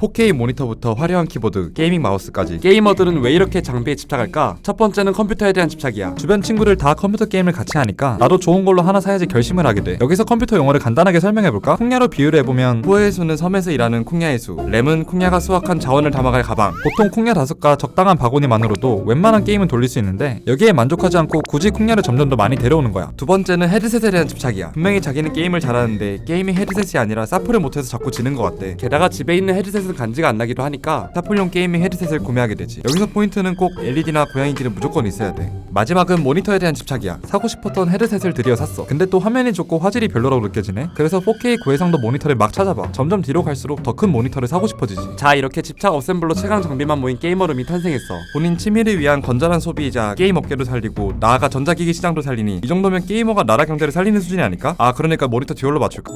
4K 모니터부터 화려한 키보드, 게이밍 마우스까지 게이머들은 왜 이렇게 장비에 집착할까? 첫 번째는 컴퓨터에 대한 집착이야 주변 친구들 다 컴퓨터 게임을 같이 하니까 나도 좋은 걸로 하나 사야지 결심을 하게 돼. 여기서 컴퓨터 용어를 간단하게 설명해 볼까? 풍야로 비유를 해보면 호의 수는 섬에서 일하는 콩야의 수 램은 콩야가 수확한 자원을 담아갈 가방 보통 콩야 다섯과 적당한 바구니만으로도 웬만한 게임은 돌릴 수 있는데 여기에 만족하지 않고 굳이 콩야를 점점 더 많이 데려오는 거야. 두 번째는 헤드셋에 대한 집착이야 분명히 자기는 게임을 잘하는데 게이밍 헤드셋이 아니라 사프를 못해서 자꾸 지는 것 같대 게다가 집에 있는 헤드셋은 간지가 안 나기도 하니까 사플용 게이밍 헤드셋을 구매하게 되지 여기서 포인트는 꼭 LED나 고양이 길은 무조건 있어야 돼 마지막은 모니터에 대한 집착이야 사고 싶었던 헤드셋을 드디어 샀어. 근데 또 화면이 좋고 화질이 별로라고 느껴지네. 그래서 4K 고해상도 모니터를 막 찾아봐. 점점 뒤로 갈수록 더 큰 모니터를 사고 싶어지지. 자 이렇게 집착 어셈블러 최강 장비만 모인 게이머룸이 탄생했어 본인 취미를 위한 건전한 소비이자 게임 업계도 살리고 나아가 전자기기 시장도 살리니 이 정도면 게이머가 나라 경제를 살리는 수준이 아닐까? 아 그러니까 모니터 듀얼로 맞출까